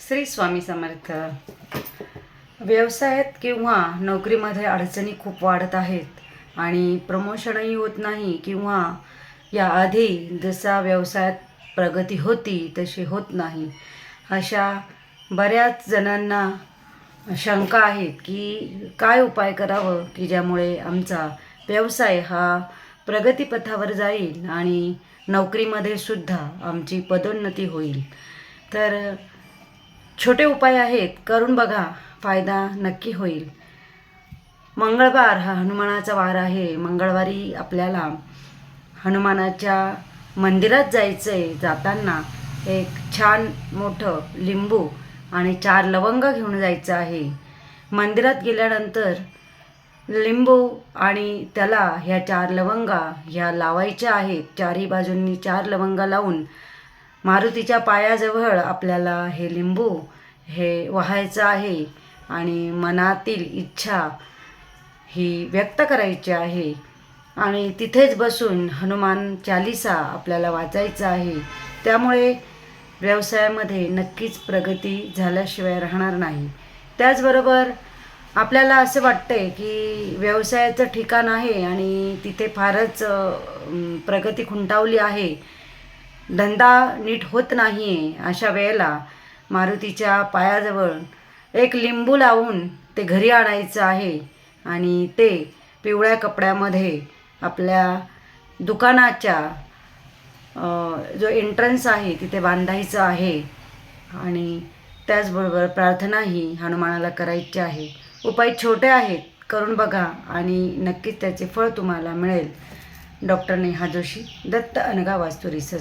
श्री स्वामी समर्थ. व्यवसायात किंवा नोकरीमध्ये अडचणी खूप वाढत आहेत आणि प्रमोशनही होत नाही किंवा याआधी जसा व्यवसायात प्रगती होती तशी होत नाही. अशा बऱ्याच जणांना शंका आहेत की काय उपाय करावं की ज्यामुळे आमचा व्यवसाय हा प्रगतीपथावर जाईल आणि नोकरीमध्ये सुद्धा आमची पदोन्नती होईल. तर छोटे उपाय आहेत. करून बघा. फायदा नक्की होईल. मंगळवार हा हनुमानाचा वार आहे. मंगळवारी आपल्याला हनुमानाच्या मंदिरात जायचं आहे जाताना एक छान मोठं लिंबू आणि चार लवंग घेऊन जायचं आहे. मंदिरात गेल्यानंतर लिंबू आणि त्याला ह्या चार लवंगा ह्या लावायच्या आहेत. चारही बाजूंनी चार लवंगा लावून मारुतीच्या पायाजवळ आपल्याला हे लिंबू हे व्हायचं आहे आणि मनातील इच्छा ही व्यक्त करायची आहे. आणि तिथेच बसून हनुमान चालिसा आपल्याला वाचायचं आहे. त्यामुळे व्यवसायामध्ये नक्कीच प्रगती झाल्याशिवाय राहणार नाही. त्याचबरोबर आपल्याला असं वाटतंय की व्यवसायाचं ठिकाण आहे आणि तिथे फारच प्रगती खुंटावली आहे. धंदा नीट होत नाही आहे अशा वेळेला मारुतीच्या पायाजवळ एक लिंबू लावून ते घरी आणायचं आहे आणि ते पिवळ्या कपड्यामध्ये आपल्या दुकानाच्या जो एंट्रन्स आहे तिथे बांधायचं आहे आणि त्याचबरोबर प्रार्थनाही हनुमानाला करायची आहे. उपाय छोटे आहेत करून बघा आणि नक्कीच त्याचे फळ तुम्हाला मिळेल. डॉक्टर नेहा जोशी दत्त अनगा वास्तू रिसर्च